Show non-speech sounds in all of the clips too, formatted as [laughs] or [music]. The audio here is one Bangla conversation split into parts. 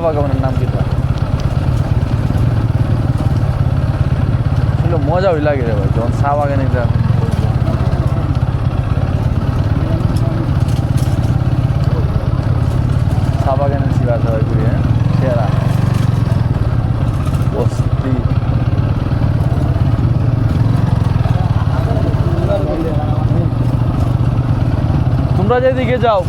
বাগানের নাম কিটা আসলে মজা ওই লাগে রে ভাই যখন চা বাগানে যা চা বাগানে ছিল সবাই ঘুরে সেরা বস্তি তোমরা যেদিকে যাও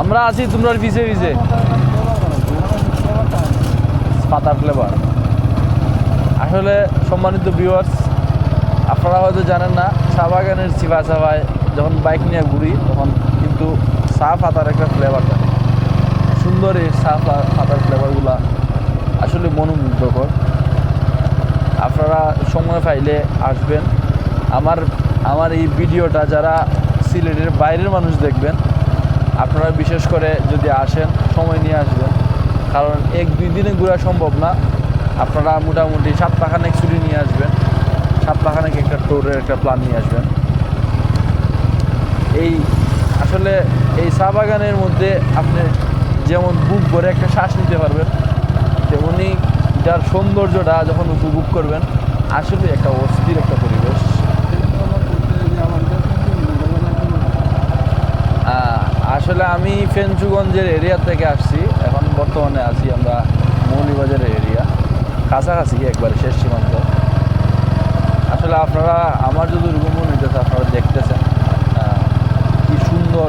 আমরা আছি, তোমরা পিছে পিছে। পাতার ফ্লেভার আসলে সম্মানিত ভিউয়ার্স আপনারা হয়তো জানেন না চা বাগানের চিবা চাবায় যখন বাইক নিয়ে ঘুরি, তখন কিন্তু চা পাতার একটা ফ্লেভার থাকে। সুন্দর এই চা পাতার ফ্লেভারগুলা আসলে মনোমুগ্ধকর। আপনারা সময় পাইলে আসবেন। আমার আমার এই ভিডিওটা যারা সিলেটের বাইরের মানুষ দেখবেন আপনারা বিশেষ করে যদি আসেন, সময় নিয়ে আসবেন। কারণ এক দুই দিনে ঘোরা সম্ভব না। আপনারা মোটামুটি সপ্তাহখানেক ছুটি নিয়ে আসবেন। সপ্তাহখানেক একটা ট্যুরের একটা প্ল্যান নিয়ে আসবেন। এই আসলে এই চা বাগানের মধ্যে আপনি যেমন বুক ভরে একটা শ্বাস নিতে পারবেন, তেমনি যার সৌন্দর্যটা যখন উপভোগ করবেন, আসলে একটা অস্থির একটা পরিবেশ আহ, আসলে আমি ফেঞ্চুগঞ্জের এরিয়া থেকে আসছি। এখন বর্তমানে আছি আমরা মৌলিবাজারের এরিয়া কাছাকাছি একবারে শেষ সীমান্ত। আসলে আপনারা, আমার যদি রুম হইতেছে আপনারা দেখতেছেন কি সুন্দর,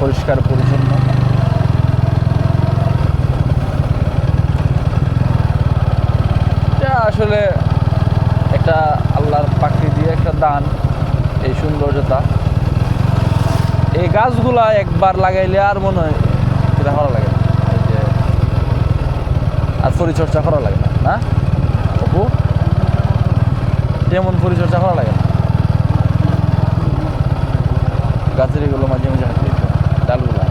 পরিষ্কার, পরিচ্ছন্ন। আসলে একটা আল্লাহর পাখি দিয়ে একটা দান, এই সৌন্দর্যতা। এই গাছগুলা একবার লাগাইলে আর মনে হয় এটা ভালো লাগে আর পরিচর্যা করা লাগে না না? অপু? তেমন পরিচর্যা করা লাগে গাছের এগুলো মাঝে মাঝে হাঁটতে ডালগুলা।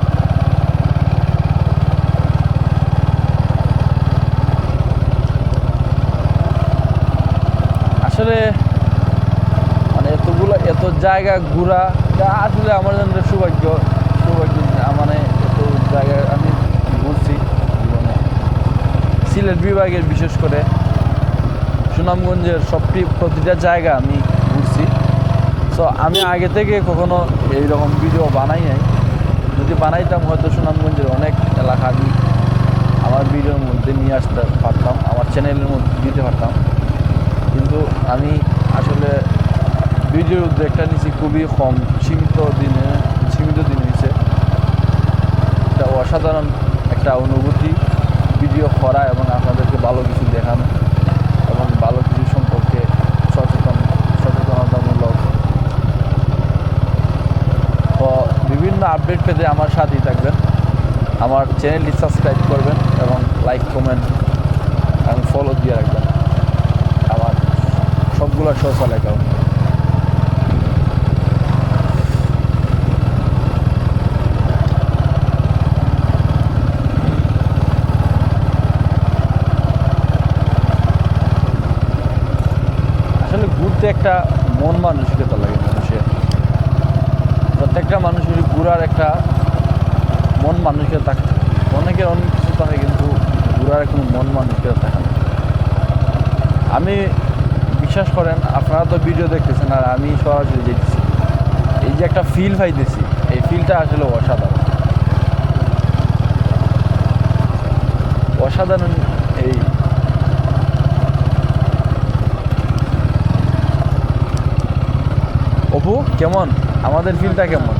আসলে মানে এতগুলো, এত জায়গা ঘোরা এটা আসলে আমার জন্য সৌভাগ্য সৌভাগ্য মানে এত জায়গায় আমি ঘুরছি জীবনে। সিলেট বিভাগের বিশেষ করে সুনামগঞ্জের সবটি প্রতিটা জায়গা আমি ঘুরছি। সো আমি আগে থেকে কখনো এইরকম ভিডিও বানাই নাই। যদি বানাইতাম, হয়তো সুনামগঞ্জের অনেক এলাকা আমি আমার ভিডিওর মধ্যে নিয়ে আসতে পারতাম, আমার চ্যানেলের মধ্যে দিতে পারতাম। কিন্তু আমি আসলে ভিডিওর উদ্যোগটা নিয়েছি খুবই কম। সীমিত দিনে, সীমিত দিন হয়েছে একটা অসাধারণ একটা অনুভূতি, ভিডিও করা এবং আপনাদেরকে ভালো কিছু দেখানো এবং ভালো কিছু সম্পর্কে সচেতন, সচেতনতামূলক তো বিভিন্ন আপডেট পেতে আমার সাথেই থাকবেন। আমার চ্যানেলটি সাবস্ক্রাইব করবেন এবং লাইক কমেন্ট এবং ফলো দিয়ে রাখবেন। আমার সবগুলো সোশ্যাল অ্যাকাউন্ট একটা মন মানসিকতা লাগে মানুষের। প্রত্যেকটা মানুষের ঘোরার একটা মন মানসিকতা থাকে। অনেকের অনেক কিছু থাকে কিন্তু ঘোরার কোনো মন মানসিকতা থাকে না। আমি বিশ্বাস করেন, আপনারা তো ভিডিও দেখতেছেন আর আমি সরাসরি দেখতেছি। এই যে একটা ফিল পাইতেছি, এই ফিলটা আসলে অসাধারণ। অসাধারণ এই অপু, কেমন? আমাদের ফিলটা কেমন?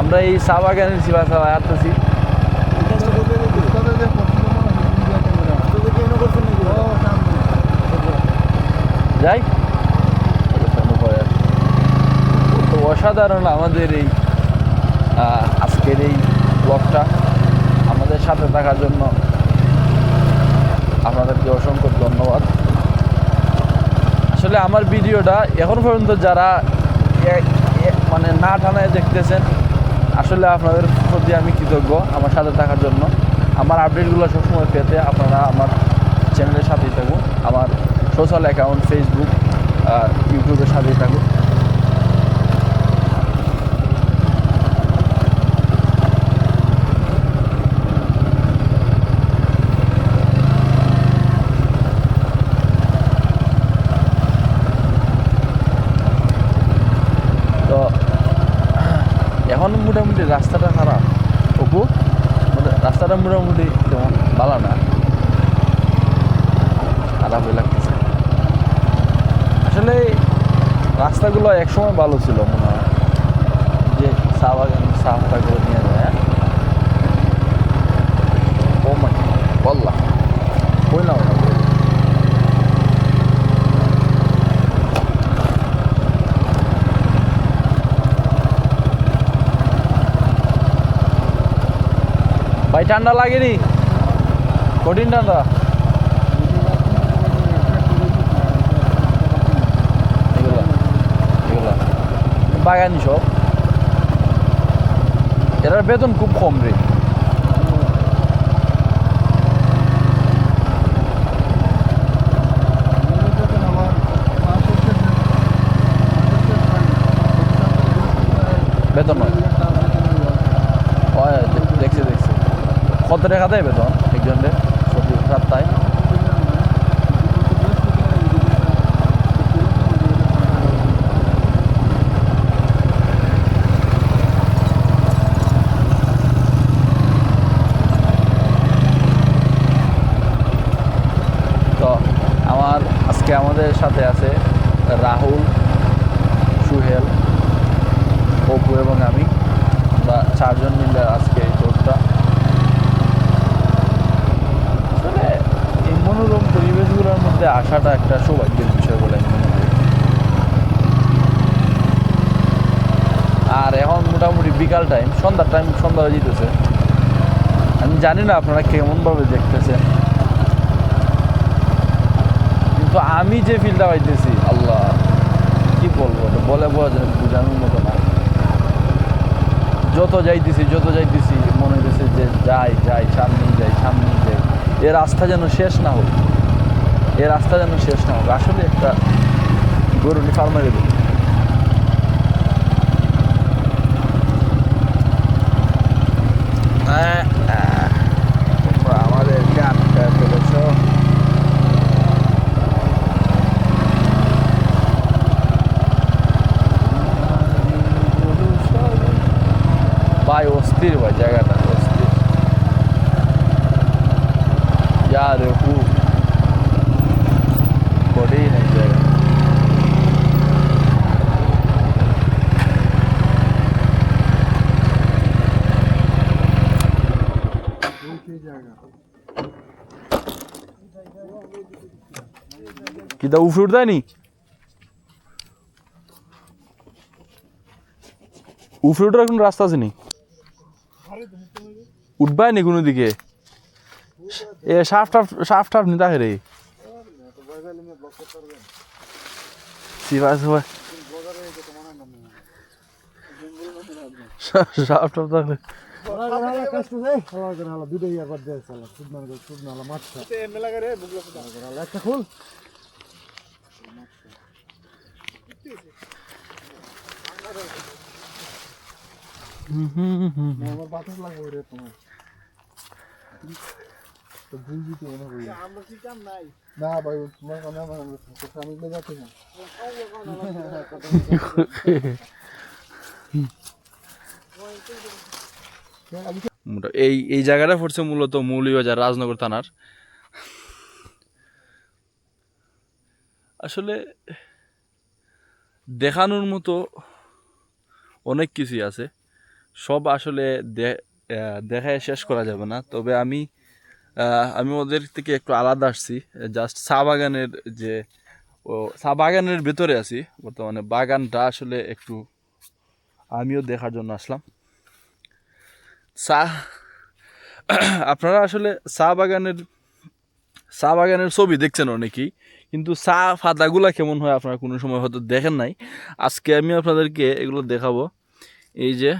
আমরা এই চা বাগানের চিবা চালা হাঁটতেছি। যাই। অসাধারণ আমাদের এই আজকের এই ব্লগটা আমাদের সাথে থাকার জন্য। আপনাদেরকে অসংখ্য ধন্যবাদ। আসলে আমার ভিডিওটা এখন পর্যন্ত যারা মানে না টানায় দেখতেছেন, আসলে আপনাদের প্রতি আমি কৃতজ্ঞ আমার সাথে থাকার জন্য। আমার আপডেটগুলো সবসময় পেতে আপনারা আমার চ্যানেলের সাথেই থাকুন, আমার সোশ্যাল অ্যাকাউন্ট ফেসবুক আর ইউটিউবের সাথেই থাকুন। রাস্তাটা খারাপ অপু মানে রাস্তাটা মোটামুটি তেমন ভালো না। খারাপই লাগতেছে। আসলে রাস্তাগুলো একসময় ভালো ছিল মনে হয়। যে চা বাগান, চা করে নিয়ে যায়। হ্যাঁ? ও মাই বললা কইলাম না ভাই ঠান্ডা লাগেনি? কঠিন ঠান্ডা? বাগানি সব। এটার বেতন খুব কম রে। বেতন নয় হয় দে- দেখছি দেখছি কত টাকা দেয় বেতন একজনের প্রতি সপ্তাহে তো আমার আজকে আমাদের সাথে আছে রাহুল, সুহেল, অপু এবং আমি। আমরা চারজন মিলে আজকে এই tourটা আসলে এই মনোরম পরিবেশগুলোর মধ্যে আসাটা একটা সৌভাগ্যের বিষয় বলে আর এখন মোটামুটি বিকাল টাইম সন্ধ্যার টাইম সন্ধ্যা যেতেছে আমি জানি না আপনারা কেমনভাবে দেখতেছেন। কিন্তু আমি যে ফিলটা পাইতেছি, আল্লাহ, কি বলব বলে যায়, বোঝানোর মতো না। যত যাইতেছি যত যাইতেছি, মনে হইতেছে যে যাই যাই যাই এ রাস্তা যেন শেষ না হোক, এ রাস্তা যেন শেষ না হোক, আসলে একটা গরুনি ফার্মারে দেবে আমাদের গানটা চলেছ ভাই অস্থির ভাই জায়গাটা অস্থির यार হু করেই নাই জায়গা কিতা উফে উঠতে নি উফে উঠার কোনো রাস্তা আছে নি? উঠবাই নি কোনো দিকে? এ সাফ টাফ সাফ টাফ নিতে রে সাফ টাফ থাকলে একটা খুল আমার বাতাস লাগবে রে তোমার তো বুঝবি তো মনে করি না ভাই তোমার কানে আমার আমি যাচ্ছি না এই এই জায়গাটা পড়ছে মূলত মৌলিবাজার, রাজনগর থানার। আসলে দেখানোর মতো অনেক কিছুই আছে। সব আসলে দেখায় শেষ করা যাবে না। তবে আমি আমি ওদের থেকে একটু আলাদা আসছি। জাস্ট চা বাগানের যে, ও, চা বাগানের ভেতরে আছি। বর্তমানে বাগানটা আসলে একটু আমিও দেখার জন্য আসলাম। চা, আপনারা আসলে চা বাগানের চা বাগানের ছবি দেখছেন অনেকেই, কিন্তু চা পাতাগুলা কেমন হয় আপনারা কোনো সময় হয়তো দেখেন নাই। আজকে আমি আপনাদেরকে এগুলো দেখাবো। এই যে,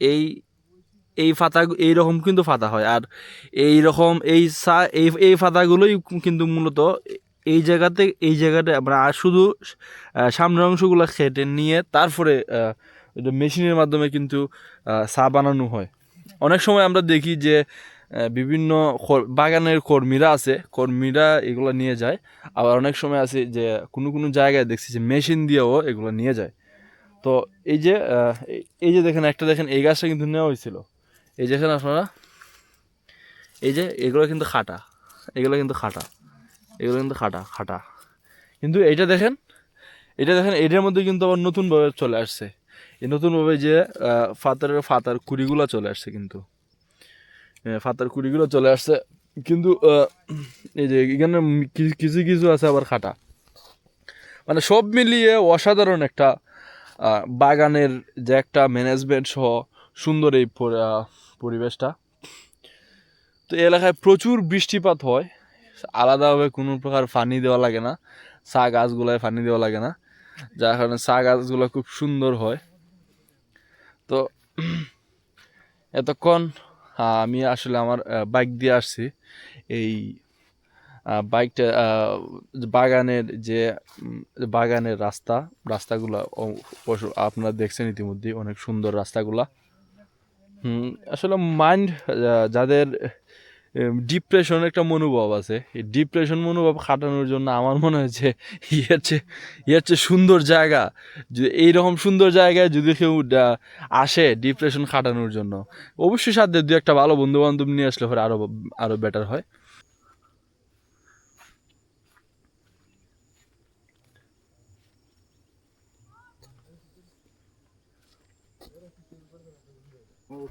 এই এই ফাতা এই রকম কিন্তু ফাতা হয়। আর এই রকম এই চা, এই এই ফাতাগুলোই কিন্তু মূলত এই জায়গাতে এই জায়গাতে আমরা শুধু সামনের অংশগুলো খেটে নিয়ে তারপরে এটা মেশিনের মাধ্যমে কিন্তু চা বানানো হয়। অনেক সময় আমরা দেখি যে বিভিন্ন বাগানের কর্মীরা আছে, কর্মীরা এগুলো নিয়ে যায়। আবার অনেক সময় আছে যে, কোনো কোনো জায়গায় দেখছি যে, মেশিন দিয়েও এগুলো নিয়ে যায়। তো এই যে এই- যে দেখেন, একটা দেখেন, এই গাছটা কিন্তু নেওয়া হয়েছিল। এই যে দেখেন আপনারা, এই যে এগুলো কিন্তু খাটা। এগুলো কিন্তু খাটা। এগুলো কিন্তু খাটা খাটা। কিন্তু এইটা দেখেন এটা দেখেন, এটার মধ্যে কিন্তু আবার নতুনভাবে চলে আসছে। এই নতুনভাবে যে আহ, ফাতারের ফাতার কুড়িগুলো চলে আসছে কিন্তু। ফাতার কুড়িগুলো চলে আসছে। কিন্তু এই যে এখানে কিছু কিছু আছে আবার খাটা। মানে সব মিলিয়ে অসাধারণ একটা বাগানের যে একটা ম্যানেজমেন্ট সহ সুন্দর এই পরিবেশটা। তো এলাকায় প্রচুর বৃষ্টিপাত হয়। আলাদাভাবে কোনো প্রকার পানি দেওয়া লাগে না। চা গাছগুলোয় পানি দেওয়া লাগে না। যার কারণে চা গাছগুলো খুব সুন্দর হয়। তো এতক্ষণ আমি আসলে আমার বাইক দিয়ে আসছি। এই বাইকটা বাগানের যে বাগানের রাস্তা, রাস্তাগুলো আপনারা দেখছেন ইতিমধ্যেই অনেক সুন্দর রাস্তাগুলা। আসলে মাইন্ড যাদের ডিপ্রেশন একটা মনোভাব আছে। এই ডিপ্রেশন মনোভাব কাটানোর জন্য আমার মনে হয়েছে ইয়ের চেয়ে ইয়ের চেয়ে সুন্দর জায়গা যদি এইরকম সুন্দর জায়গায় যদি কেউ আসে ডিপ্রেশন কাটানোর জন্য, অবশ্যই সাথে দু একটা ভালো বন্ধু বান্ধব নিয়ে আসলে পরে আরও আরও বেটার হয়।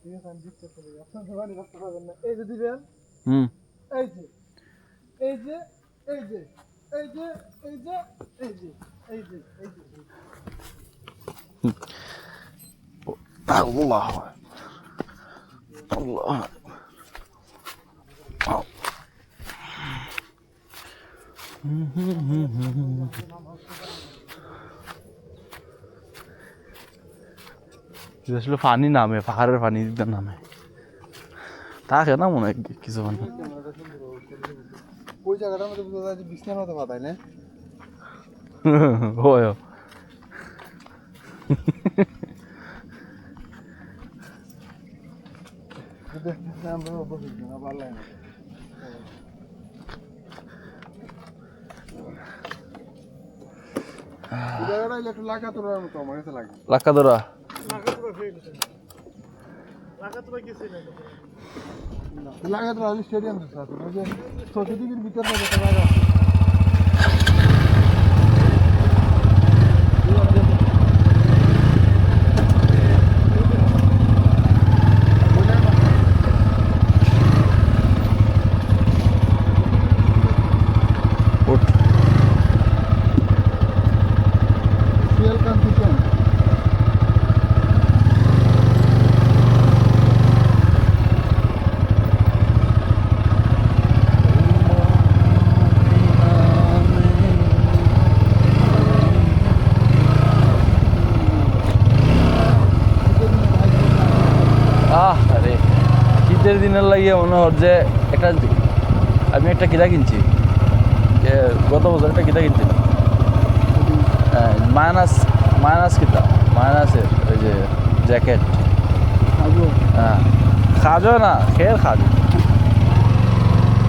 ঠিক আছে আমি দিচ্ছি চলে আপনার সবাই রাস্তা পাবেন না এই যে দিবেন হুম এই যে এই যে এই যে এই যে এই যে এই যে এই যে এই যে আল্লাহ আল্লাহ আসলে পানি নামে পাহাড়ের পানি নামে। থাকে না মনে হয় কিছু মানে? ওই জায়গাটার মধ্যে বোঝা যায় যে বিছনার মতো পাতায় না? [laughs] হয় আমরা অবশ্যই না ভালো লাগে না এই জায়গাটা একটু লাগা তোর মতো আমার কাছে লাগে। লাক্কা ধরা লাগাতে স্টেডিয়াম ছোট দিকের ভিতরে দিনের লাগিয়ে মনে হর যে একটা আমি একটা কিতা কিনছি। গত বছর একটা কিতা কিনছি। মাইনাস মাইনাস কিতা? মাইনাসের ওই যে জ্যাকেট। হ্যাঁ খাজো না খেয়ে খাজো।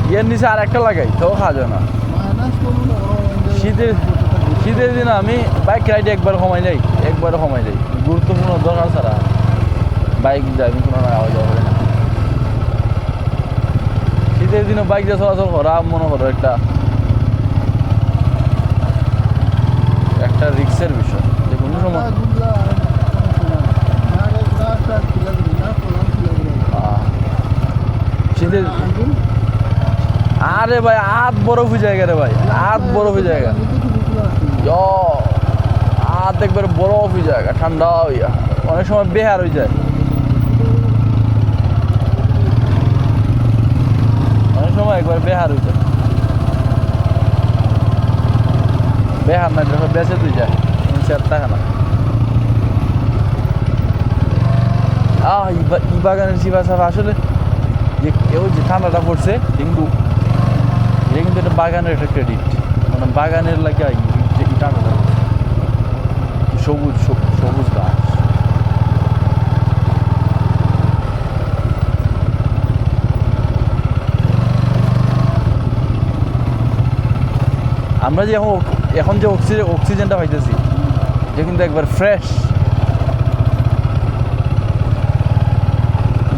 ইয়ের নিচে আর একটা লাগাই তো খাজো না। শীতের শীতের দিনে আমি বাইক রাইডে একবার সময় যাই একবার সময় যাই গুরুত্বপূর্ণ দরকার ছাড়া। বাইক ড্রাইভিং কোনো না আওয়াজ হবে না। শীতের দিনে বাইক দিয়ে চলাচল করা মনে করো একটা একটা রিক্সের বিষয়। যে কোনো সময় আরে ভাই আত বরফ হয়ে যায় রে ভাই আত বরফ হয়ে য় আত একবার বরফ হয়ে যায় ঠান্ডা হইয়া। অনেক সময় বেহার হয়ে যায়। একবার বেহার হইতো। বেহার না যখন বেঁচে তুই যা বাগানের আসলে কেউ যে ঠান্ডাটা পড়ছে, ডেঙ্গু এটা কিন্তু বাগানের একটা ক্রেডিট মানে বাগানের লাগে ঠান্ডাটা। সবুজ সবুজ আমরা যে এখন যে অক্সিজেন অক্সিজেনটা পাইতেছি যে কিন্তু একবার ফ্রেশ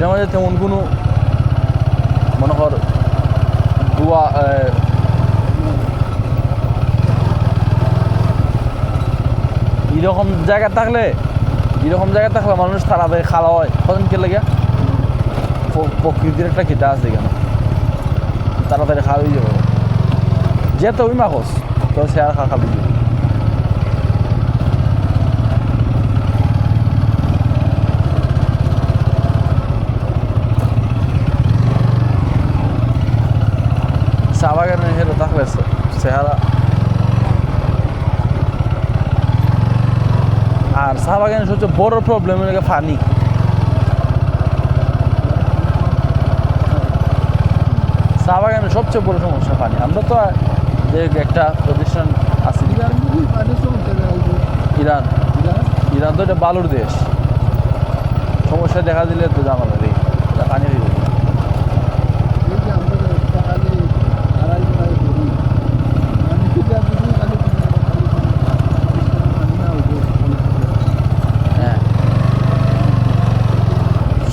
মধ্যে তেমন কোনো মনে কর আহ, এরকম জায়গা থাকলে এরকম জায়গা থাকলে মানুষ তাড়াতাড়ি খাওয়া হয়। কখন কে লাগে প্রকৃতির একটা খিতা আছে এখানে। তাড়াতাড়ি খাওয়া হয়ে যাবে। যে তো ওই মাখস তো সে আর খা খাবি চা বাগানে হেরে থাকলে আর চা বাগানের সবচেয়ে বড় প্রবলেম হলো পানি। চা বাগানের সবচেয়ে বড় সমস্যা পানি। আমরা তো যে একটা ইরান। ইরান তো এটা বালুর দেশ। সমস্যা দেখা দিলে তো এটা পানি হয়ে।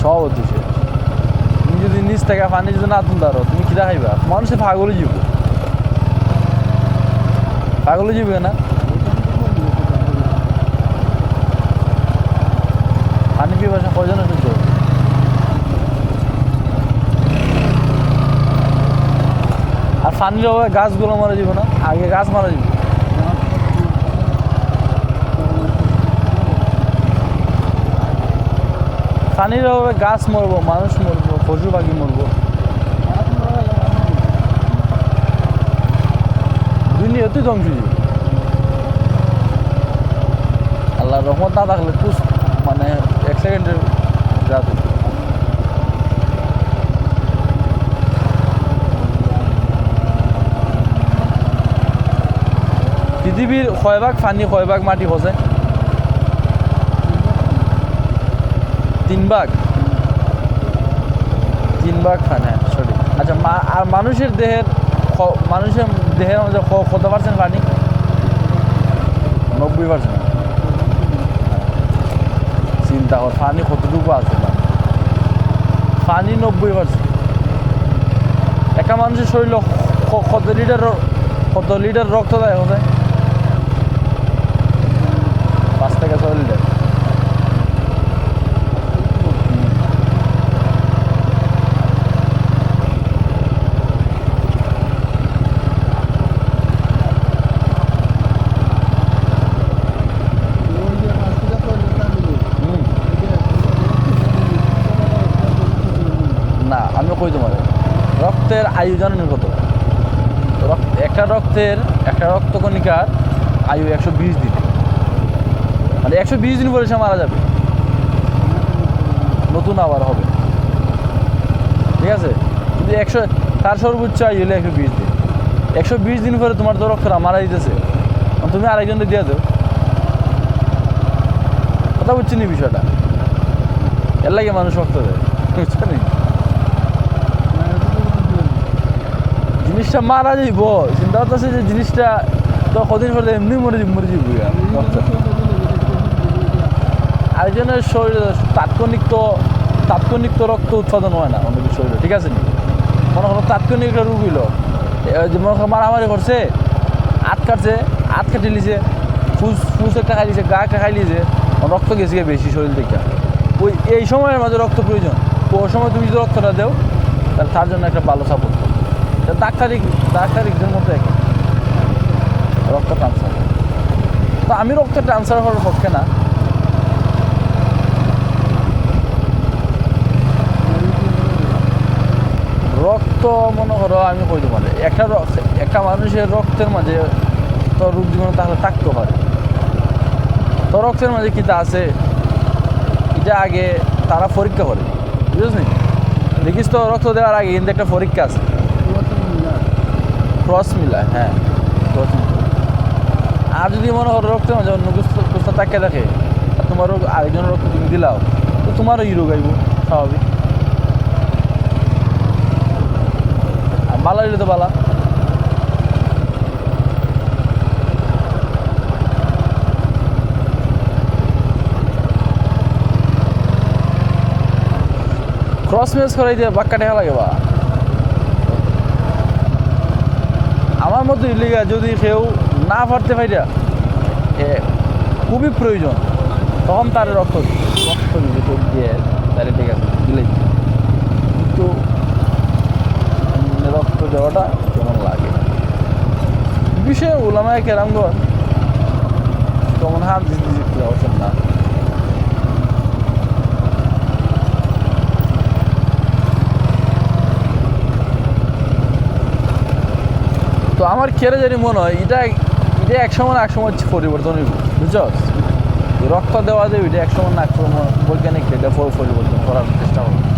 সব হচ্ছে তুমি যদি নিচ থেকে পানি যদি না তুলতে পারো, তুমি কিরা খাইবা। মানুষে পাগলে যাব পাগলে যাবে না? পানি পিবা কয়জন শুনছ আর পানির অভাবে গাছগুলো মারা যাব না? আগে গাছ মারা যাবে। পানির অভাবে গাছ মরবো, মানুষ মরবো, পশু পাখি মরবো। আল্লাহ রহমত না থাকলে তুস মানে এক সেকেন্ডের হইতো। পৃথিবীর কয় ভাগ পানি কয় মাটি খসে তিন ভাগ তিন ভাগ পানি সরি আচ্ছা আর মানুষের দেহের মানুষের দেহের মধ্যে কত পার্সেন্ট পানি। নব্বই চিন্তা কর পানি কতটুকু আছে না পানি নব্বই পার্সেন্ট একটা মানুষের শরীরে কত লিটার কত লিটার রক্ত দেয় কোথায় পাঁচ থেকে ছয় লিটার হুম না আমি কই তোমার রক্তের আয়ু কত? একটা রক্তের, একটা রক্তকণিকার আয়ু একশো বিশ দিন। মানে একশো বিশ দিন পরে সে মারা যাবে। নতুন আবার হবে। ঠিক আছে? কিন্তু একশো, তার সর্বোচ্চ আয়ু হলে একশো বিশ দিন। একশো বিশ দিন পরে তোমার তো রক্তরা মারা দিতেছে। তুমি আরেকজনকে দিয়ে দাও। কথা বুঝছি নি বিষয়টা? এর লাগে মানুষ রক্ত দেয়। বুঝছ নি? জিনিসটা মারা যাইব চিন্তা করতেছে যে জিনিসটা তো কদিন পরে এমনি মরে মরে যাব জন্য শরীরে তাৎক্ষণিক তো তাৎক্ষণিক তো রক্ত উৎপাদন হয় না অনেকের শরীরে, ঠিক আছে নি? মনে করো তাৎক্ষণিক একটা রোগ হইল মনে করো মারামারি করছে আট কাটছে আট কাটি লিছে, ফুস ফুস একটা খাই গা একটা খাই লিছে, রক্ত গেছে গিয়ে বেশি শরীর থেকে। ওই এই সময়ের মাঝে রক্ত প্রয়োজন, ওই সময় তুমি যদি রক্তটা দেও, তাহলে তার জন্য একটা ভালো সাপোর্ট ডাক্তারি ডাক্তারিকদের মতো এক রক্ত ট্রান্সফার তো আমি রক্ত ট্রান্সফার করার পক্ষে না। রক্ত মনে করো, আমি কই তোমার একটা রক্ত, একটা মানুষের রক্তের মাঝে তো রোগ জীবন তাহলে থাকতে পারে। তো রক্তের মাঝে কিতা আছে? এটা আগে তারা পরীক্ষা করে বুঝছিস দেখিস তো, রক্ত দেওয়ার আগে কিন্তু একটা পরীক্ষা আছে। ক্রস মিলায় হ্যাঁ ক্রস আর যদি মনে করো রক্ত যখন কুস্তা তাকে দেখে, আর তোমারও আরেকজনের রক্ত তুমি দিলাও, তো তোমারও হিরো গাইব স্বাভাবিক। আর বালা দিলে তো বালা। ক্রস ম্যাচ করাই দিয়ে বাক্কা টেকা লাগে বা? আমার মতো ইলিগা যদি কেউ না পারতে পাইরা এ খুবই প্রয়োজন। তখন তার রক্ত রক্ত দিয়ে তাহলে ঠিক আছে দিলেই। কিন্তু রক্ত দেওয়াটা কেমন লাগে? বিষয়ে ওলামায় কেরামগঞ্জ কেমন হাত দিতে যাওয়াছেন না। তো আমার কেড়ে জানি মনে হয়, এটা এটা এক সময় এক সময় পরিবর্তন হইব, বুঝছ? রক্ত দেওয়া যাবে এটা এক সময় না বৈজ্ঞানিক এটা পরিবর্তন করার চেষ্টা করবে।